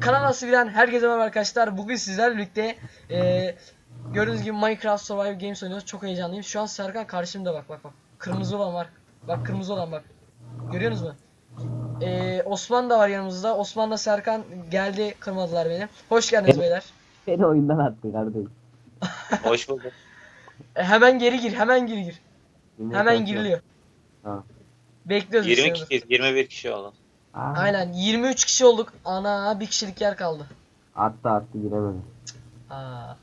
Kanala Siviren herkese merhaba arkadaşlar. Bugün sizlerle birlikte eee gördüğünüz gibi Minecraft Survival Games oynuyoruz. Çok heyecanlıyım. Şu an Serkan karşımda bak bak bak. Kırmızı olan var. Bak kırmızı olan bak. Görüyorsunuz mu? Eee Osman da var yanımızda. Osman'la Serkan geldi kırmadılar beni. Hoş geldiniz Evet. beyler. Beni oyundan attı kardeşim. Hoş bulduk. E, hemen geri gir. Hemen geri gir. Hemen giriliyor. Ha. Bekliyoruz. 20 biz seni. kişi, 21 kişi oldu. Aa, Aynen 23 kişi olduk. Ana bir kişilik yer kaldı. Attı attı giremedim. Aa,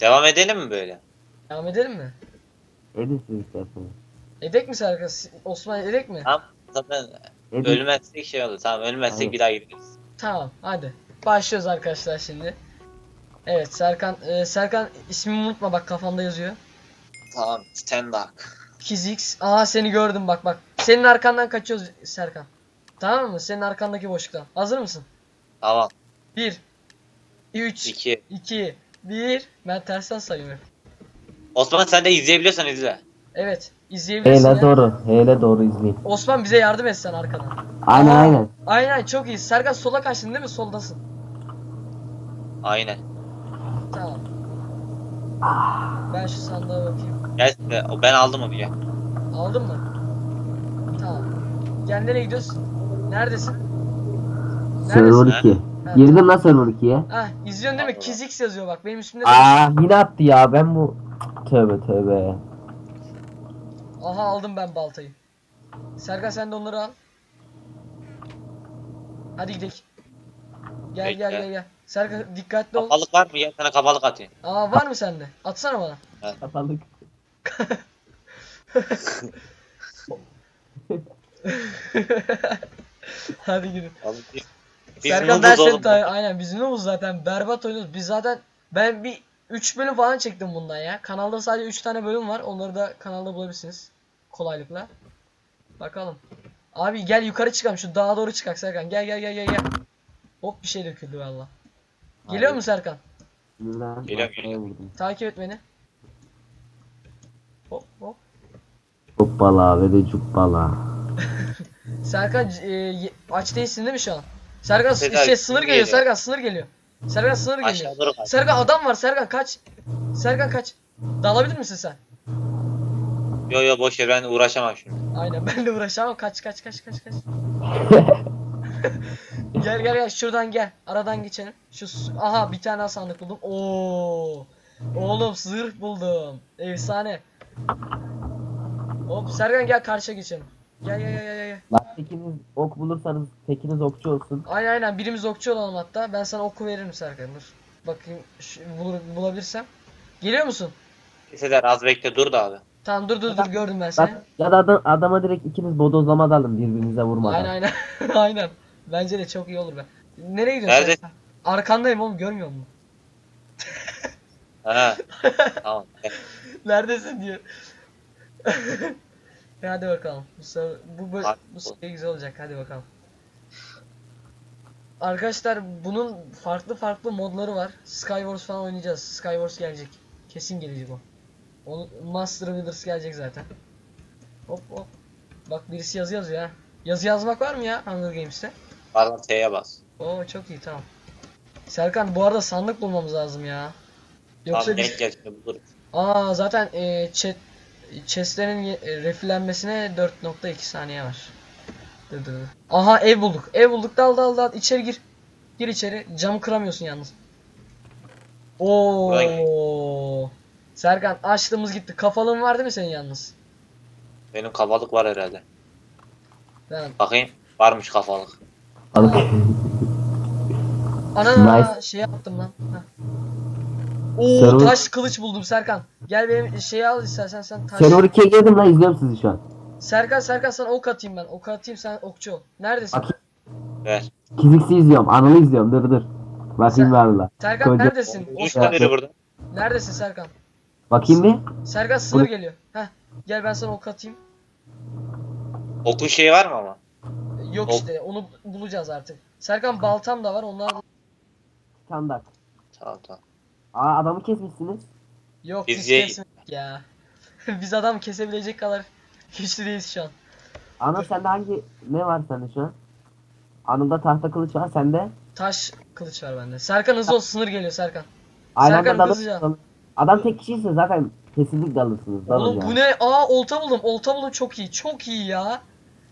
Devam edelim mi böyle? devam edelim mi? Edin siz isterseniz. Edek mi Serkan? Osman edek mi? Tamam. Zaten Edin. ölmezsek şey olur. Tamam ölmezsek Aynen. bir daha gideriz. Tamam hadi. Başlıyoruz arkadaşlar şimdi. Evet Serkan e, Serkan ismimi unutma bak kafamda yazıyor. Tamam. Stand up. Kizix. Aa seni gördüm bak bak. Senin arkandan kaçıyoruz Serkan. Tamam mı? Senin arkandaki boşluktan. Hazır mısın? Tamam. 1 3 2. 2 1 Ben tersten sayıyorum. Osman sen de izleyebiliyorsan izle. Evet. izleyebilirsin. Hele doğru. Hele doğru izleyin. Osman bize yardım et sen arkadan. Aynen Aa, aynen. Aynen çok iyi. Serkan sola kaçtın değil mi? Soldasın. Aynen. Tamam. Ben şu sandığa bakayım. Gel be, ben aldım onu ya. Aldın mı? Tamam. Gel nereye gidiyoruz? Neredesin? Server Neredesin? 2. Ha, Girdim lan server 2'ye. Ah izliyorsun değil mi? Kizix yazıyor bak benim üstümde. de- Aa yine attı ya ben bu. Tövbe tövbe. Aha aldım ben baltayı. Serkan sen de onları al. Hadi gidelim. Gel gel Bekle. gel gel. Serkan dikkatli ol. Kapalık var mı? Gel sana kapalık atayım. Aa var mı sende? Atsana bana. Kapalık. Hadi girin. Oğlum Biz, biz Serkan noobuz dersen oğlum. aynen biz noobuz zaten berbat oynuyoruz. Biz zaten ben bir 3 bölüm falan çektim bundan ya. Kanalda sadece 3 tane bölüm var. Onları da kanalda bulabilirsiniz. Kolaylıkla. Bakalım. Abi gel yukarı çıkalım. Şu dağa doğru çıkak Serkan. Gel gel gel gel gel. Hop bir şey döküldü valla. Geliyor Abi. mu Serkan? Buradan Geliyorum, arkaya geliyorum. vurdum. Takip et beni. Hop hop. Hoppala ve de cuppala. Serkan e, aç değilsin değil mi şu an? Serkan s- Sezer, şey sınır geliyor. geliyor. Serkan sınır geliyor. Serkan sınır geliyor. Aşağı doğru kaç. Serkan adam var Serkan kaç. Serkan kaç. Dalabilir misin sen? Yo yo boş ver ben uğraşamam şimdi. Aynen ben de uğraşamam. Kaç kaç kaç kaç kaç. gel gel gel şuradan gel. Aradan geçelim. Şu s- aha bir tane daha sandık buldum. Oo. Oğlum zırh buldum. Efsane. Hop Serkan gel karşıya geçelim. Gel gel gel gel gel. Lan tekiniz ok bulursanız tekiniz okçu olsun. Aynen aynen birimiz okçu olalım hatta. Ben sana oku veririm Serkan dur. Bakayım şu, bulur- bulabilirsem. Geliyor musun? Sezer az bekle dur da abi. Tamam dur dur dur gördüm ben seni. Bak ya da adam, adama direkt ikiniz bodozlama dalın birbirinize vurmadan. Aynen aynen. aynen. Bence de çok iyi olur be. Nereye gidiyorsun? Nerede? sen? Arkandayım oğlum görmüyor musun? Ha. tamam. Neredesin diyor. E, hadi bakalım. Bu bu, bu, bu güzel olacak. Hadi bakalım. Arkadaşlar bunun farklı farklı modları var. Skywars falan oynayacağız. Skywars gelecek. Kesin gelecek o. Onu, Master Builders gelecek zaten. Hop hop. Bak birisi yazı yazıyor ha. Yazı yazmak var mı ya Hunger Games'te? Var lan T'ye bas. Oo çok iyi tamam. Serkan bu arada sandık bulmamız lazım ya. Yoksa Tamam biz... Aa zaten e, chat chestlerin e, refillenmesine 4.2 saniye var. Dur dur dur. Aha ev bulduk. Ev bulduk. Dal dal dal içeri gir. Gir içeri. Camı kıramıyorsun yalnız. Oo. Serkan açtığımız gitti. Kafalığın var değil mi senin yalnız? Benim kafalık var herhalde. Ben Bakayım. Varmış kafalık. Ana Nice. şey yaptım lan. Heh. Oo Server- taş kılıç buldum Serkan. Gel benim şeyi al istersen sen taş. Server 2'ye girdim lan izliyorum sizi şu an. Serkan Serkan sana ok atayım ben. Ok atayım sen okçu ol. Neredesin? Bak Ver. Kiziksi izliyorum. Anıl'ı izliyorum. Dur dur. Bakayım Sen- bir Anıl'a. Serkan Koca- neredesin? Üç tane burada. Neredesin Serkan? Bakayım bir. Serkan sınır Bu- geliyor. Heh. Gel ben sana ok atayım. Okun şeyi var mı ama? Yok Ok. işte onu bulacağız artık. Serkan baltam da var onlar Çandak. Tamam tamam. Aa adamı kesmişsiniz. yok Biz biz, ye- kesmedik ya. biz adam kesebilecek kadar güçlü değiliz şu an. Anıl sende hangi ne var sende şu an? Anında tahta kılıç var sende. Taş kılıç var bende. Serkan hızlı ol sınır geliyor Serkan. Aynı Serkan anda hızlıca. Adam tek kişiyse zaten kesinlikle alırsınız. Dalın Oğlum bu ne? Aa olta buldum. Olta buldum çok iyi. Çok iyi ya.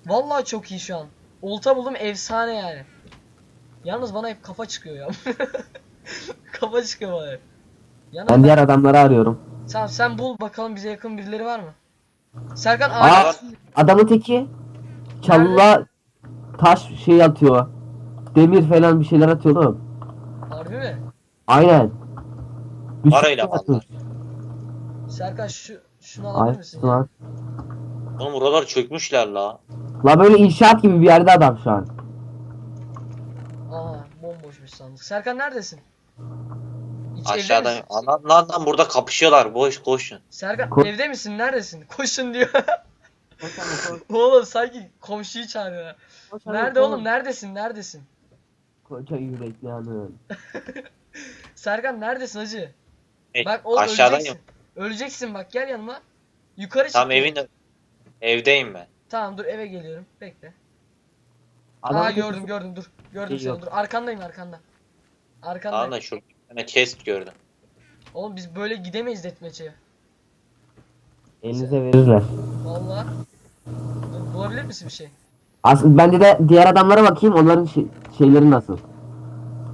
Vallahi çok iyi şu an. Olta buldum efsane yani. Yalnız bana hep kafa çıkıyor ya. kafa çıkıyor bana hep. Yalnız Ben diğer adamları arıyorum. Tamam sen bul bakalım bize yakın birileri var mı? Serkan Aa, ağaç. adamın teki çalıla taş şey atıyor. Demir falan bir şeyler atıyor oğlum. Harbi mi? Aynen. Bir Parayla şey atıyor. Serkan şu şunu alabilir Aynen misin? ya? lan. Oğlum buralar çökmüşler la. La böyle inşaat gibi bir yerde adam şu an. Aa bomboşmuş sandık. Serkan neredesin? Hiç evde Aşağıdan. misin? Lan, lan, lan burada kapışıyorlar. Boş koşun. Serkan Ko- evde misin? Neredesin? Koşun diyor. oğlum sanki komşuyu çağırıyor. ha. Nerede oğlum? Neredesin? Neredesin? Koca yürekli hanım. Serkan neredesin hacı? Hey, Bak oğlum aşağıdayım. öleceksin. Öleceksin bak gel yanıma. Yukarı çık. Tam evin evdeyim ben. Tamam dur eve geliyorum. Bekle. Adamın Aa gördüm gördüm dur. Gördüm Şey seni yok. dur. Arkandayım arkanda. Arkandayım. Tamam da şurada bir tane chest gördüm. Oğlum biz böyle gidemeyiz detmeçe. Elinize verirler. Vallahi. Dur, bulabilir misin bir şey? Aslında bence de diğer adamlara bakayım onların şey- şeyleri nasıl.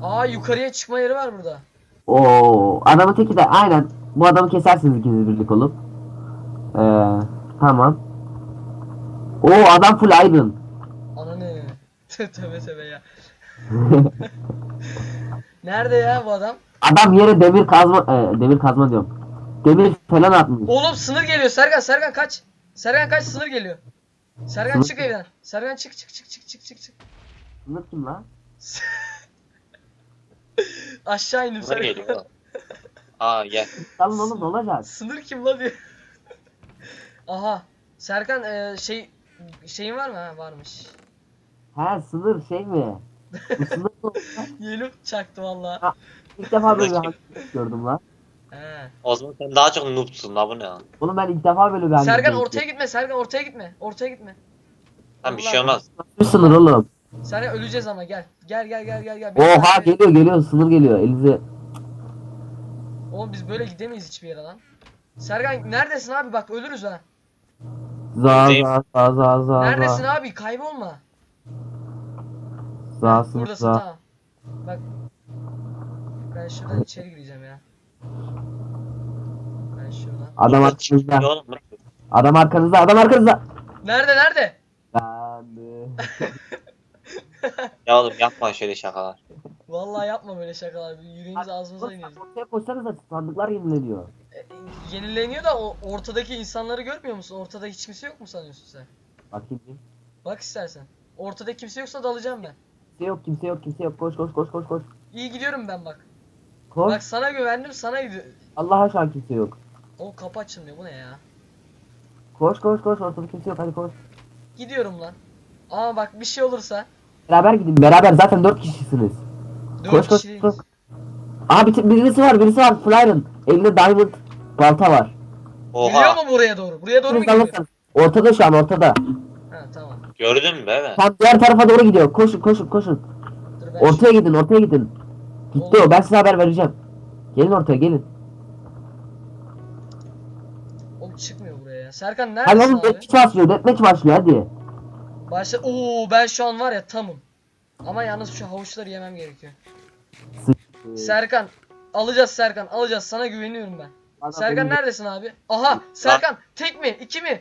Aa yukarıya çıkma yeri var burada. Oo, adamın teki de aynen. Bu adamı kesersiniz ikiniz birlik olup. Ee, tamam. Oo adam full iron. Ananı. tövbe tövbe ya. Nerede ya bu adam? adam yere demir kazma, e, demir kazma diyorum. Demir falan atmış. Oğlum sınır geliyor Serkan Serkan kaç. Serkan kaç sınır geliyor. Serkan Sınır- çık evden. Serkan çık çık çık çık çık çık çık. Sınır kim lan? Aşağı indim Bunlar Serkan. geliyor. Aa gel. Dalın oğlum ne olacak? Sınır kim la diyor. Aha. Serkan e, şey şeyin var mı? Ha varmış. He sınır şey mi? Yeni çaktı valla. İlk defa böyle bir hareket gördüm lan. He. O zaman sen daha çok noobsun la bu ne lan? Oğlum ben ilk defa böyle bir hareket Serkan ortaya gitme Serkan ortaya gitme. Ortaya gitme. Lan bir şey olmaz. Bir sınır oğlum. Serkan öleceğiz ama gel. Gel gel gel gel gel. Oha Serkan- geliyor geliyor sınır geliyor elinize. Oğlum biz böyle gidemeyiz hiçbir yere lan. Serkan neredesin abi bak ölürüz ha. Za za za za za Neredesin abi kaybolma. Za sınır Buradasın za. tamam. Bak. Ben şuradan içeri gireceğim ya. Ben şuradan. Adam arkanızda. oğlum. Adam arkanızda. Adam arkanızda. Nerede nerede? Ben Ya oğlum yapma şöyle şakalar. Vallahi yapma böyle şakalar. Yüreğimiz ağzımıza iniyor. Ortaya koşsanıza sandıklar yenileniyor. E, yenileniyor da o ortadaki insanları görmüyor musun? Ortada hiç kimse yok mu sanıyorsun sen? Bakayım. Bak istersen. Ortada kimse yoksa dalacağım ben. Kimse yok kimse yok kimse yok. Koş koş koş koş koş. İyi gidiyorum ben bak. Koş. Bak sana güvendim sana gidiyor. Allah'a şu an kimse yok. O kapı açılmıyor bu ne ya? Koş koş koş ortada kimse yok hadi koş. Gidiyorum lan. Ama bak bir şey olursa Beraber gidin beraber zaten dört kişisiniz. dört Koş koş kişi koş. Aha bir, birisi var birisi var Flyron. Elinde diamond balta var. Geliyor Oha. mu buraya doğru? Buraya doğru mu geliyor? Ortada şu an ortada. Ha tamam. Gördün mü be? Tam diğer tarafa doğru gidiyor. Koşun koşun koşun. Dur ben Ortaya gidin ortaya gidin. Gitti o ben size haber vereceğim. Gelin ortaya gelin. şu... Oğlum çıkmıyor buraya ya. Serkan Hadi neredesin oğlum abi? deathmatch başlıyor deathmatch başlıyor hadi. Başla. Oo ben şu an var ya tamım. Ama yalnız şu havuçları yemem gerekiyor. Serkan alacağız Serkan alacağız sana güveniyorum ben. Bana Serkan benim- neredesin abi? Aha Serkan tek mi? iki mi?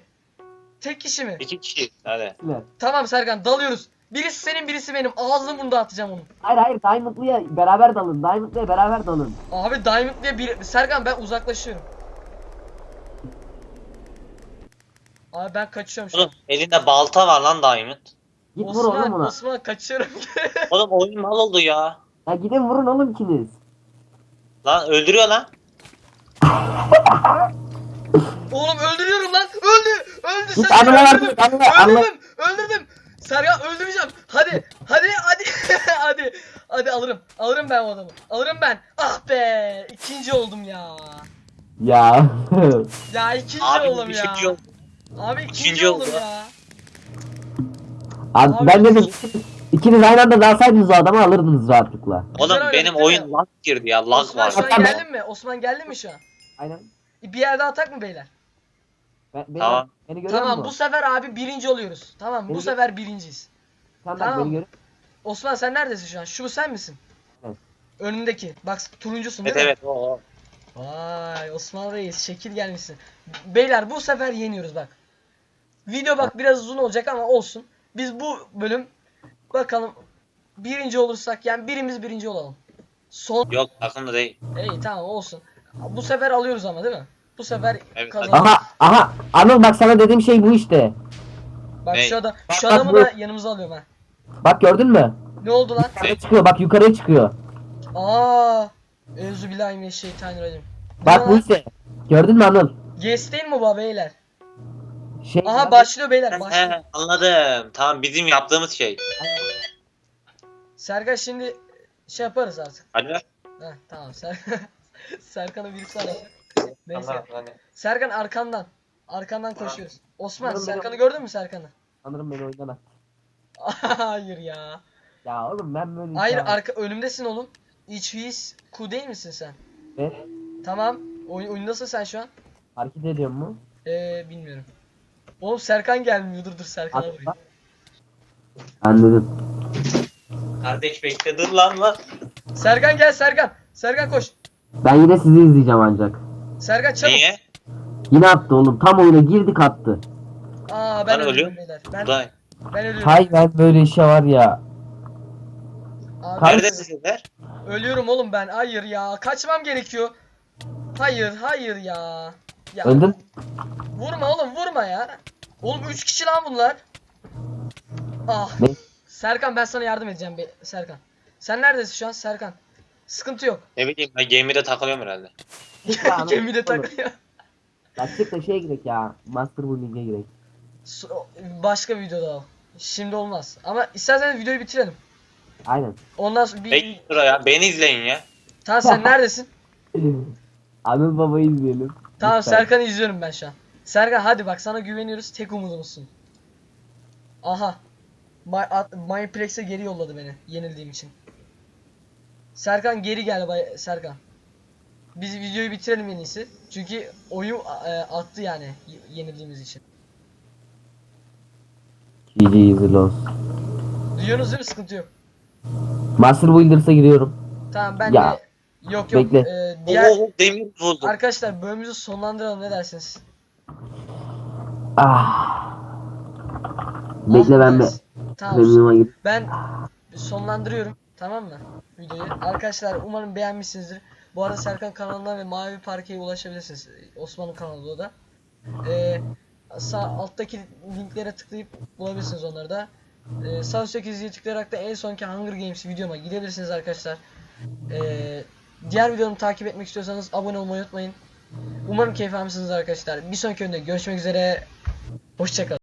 Tek kişi mi? İki kişi. Hadi. Tamam Serkan dalıyoruz. Birisi senin birisi benim. Ağzını burnunu atacağım onu. Hayır hayır Diamond'lıya beraber dalın. Diamond'lıya beraber dalın. Abi Diamond diye bir... Serkan ben uzaklaşıyorum. Abi ben kaçıyorum şu an. Oğlum elinde balta var lan Diamond. Git vur oğlum Osman, ona. Osman kaçıyorum. Oğlum oyun mal oldu ya. Ya gidin vurun oğlum ikiniz. Lan öldürüyor lan. Oğlum öldürüyorum lan. Öldü. Öldü Git Serkan. anılar Öldürdüm. artık anılar anılar. Öldürdüm. Öldürdüm. Serkan öldüreceğim. Hadi. Hadi. Hadi. hadi. Hadi alırım. Alırım ben o adamı. Alırım ben. Ah be. İkinci oldum ya. Ya. Ya ikinci Abi oldum bir ya. şey yok. Abi ikinci, İkinci oldum oldu. ya. Abi, Abi- ben dedim İkiniz aynı anda dalsaydınız o adamı alırdınız rahatlıkla. Oğlum Güzel oynadık benim değil oyun lag girdi ya lag Osman var. şu an Hatta ben- geldin mi? Osman geldin mi şu an? Aynen. Bir yer daha atak mı beyler? Ben, beni, Tamam. Beni görüyor Tamam musun? bu sefer abi birinci oluyoruz. Tamam bu Beni- sefer birinciyiz. Tamam, Tamam. beni görüyor Osman sen neredesin şu an? Şu sen misin? Evet. Önündeki. Bak turuncusun değil Evet mi? evet o o. Vay Osman Reis şekil gelmişsin. Beyler bu sefer yeniyoruz bak. Video bak biraz uzun olacak ama olsun. Biz bu bölüm bakalım birinci olursak yani birimiz birinci olalım. Son Yok takımda değil. iyi tamam olsun. Bu sefer alıyoruz ama değil mi? Bu sefer Evet, kazanırız. Aha aha Anıl bak sana dediğim şey bu işte. Bak Ne? şu, adam, şu Bak, adamı bu- da yanımıza alıyorum ha. Bak gördün mü? Ne oldu lan? Yukarıya çıkıyor bak yukarıya çıkıyor. Aa! Evzu billahi mineşşeytanirracim. Bak bu işte. Gördün mü Anıl? Yes değil mi bu beyler? Şey, Aha başlıyor beyler başlıyor. He, anladım. Tamam bizim yaptığımız şey. Serkan şimdi şey yaparız artık. Hadi. Heh tamam Ser Serkan'ı birisi aradı. Neyse. Tamam, hadi. Serkan arkandan. Arkandan koşuyoruz. Osman Umarım Serkan'ı gördün mü Serkan'ı? Sanırım beni oynama. Hayır ya. Ya oğlum ben böyle Hayır insan- arka önümdesin oğlum. İç his ku değil misin sen? Ne? Tamam. Oyun oyundasın sen şu an. Hareket ediyor mu? Ee bilmiyorum. Oğlum Serkan gelmiyor. Dur dur Serkan'a At- vurayım. Anladım. Kardeş bekle dur lan lan. Serkan gel Serkan. Serkan koş. Ben yine sizi izleyeceğim ancak. Serkan çabuk. Niye? Yine attı oğlum. Tam oyuna girdik attı. Aa ben Ben ölüyorum beyler. Ben, Buradayım. ben ölüyorum. Hay ben böyle işe var ya. Abi, Kar- Neredesin sizler? Ölüyorum oğlum ben. Hayır ya. Kaçmam gerekiyor. Hayır, hayır ya. Ya Öldün. vurma oğlum, vurma ya. Oğlum 3 kişi lan bunlar. Ah. Ne? Serkan ben sana yardım edeceğim be Serkan. Sen neredesin şu an Serkan? Sıkıntı yok. Ne bileyim ben gemide takılıyorum herhalde. Ya, Gemide takılıyor. Ya çık da şeye girek ya. Master League'e girek. So- Başka videoda o. Şimdi olmaz. Ama isterseniz videoyu bitirelim. Aynen. Ondan sonra bir... Bekle şuraya. Beni izleyin ya. Tamam sen neredesin? Anıl babayı izleyelim. Tamam Lütfen. Serkan'ı izliyorum ben şu an. Serkan hadi bak sana güveniyoruz. Tek umudumuzsun. Aha. My, at, Myplex'e geri yolladı beni yenildiğim için. Serkan geri gel bay Serkan. Biz videoyu bitirelim en iyisi. Çünkü oyun e, attı yani yenildiğimiz için. GG easy loss. Duyuyorsunuz değil mi? Sıkıntı yok. Master Builders'a giriyorum. Tamam ben Ya. de yok yok. Bekle. e, diğer Oo demir buldum. arkadaşlar bölümümüzü sonlandıralım ne dersiniz? Ah. Bekle ben Ah, Tamam. Ben sonlandırıyorum. Tamam mı? Videoyu. Arkadaşlar umarım beğenmişsinizdir. Bu arada Serkan kanalına ve Mavi Parke'ye ulaşabilirsiniz. Osman'ın kanalında da. Ee, sağ alttaki linklere tıklayıp bulabilirsiniz onları da. Ee, sağ üstteki diye tıklayarak da en sonki Hunger Games videoma gidebilirsiniz arkadaşlar. Ee, diğer videomu takip etmek istiyorsanız abone olmayı unutmayın. Umarım keyif almışsınız arkadaşlar. Bir sonraki önde görüşmek üzere. Hoşçakalın.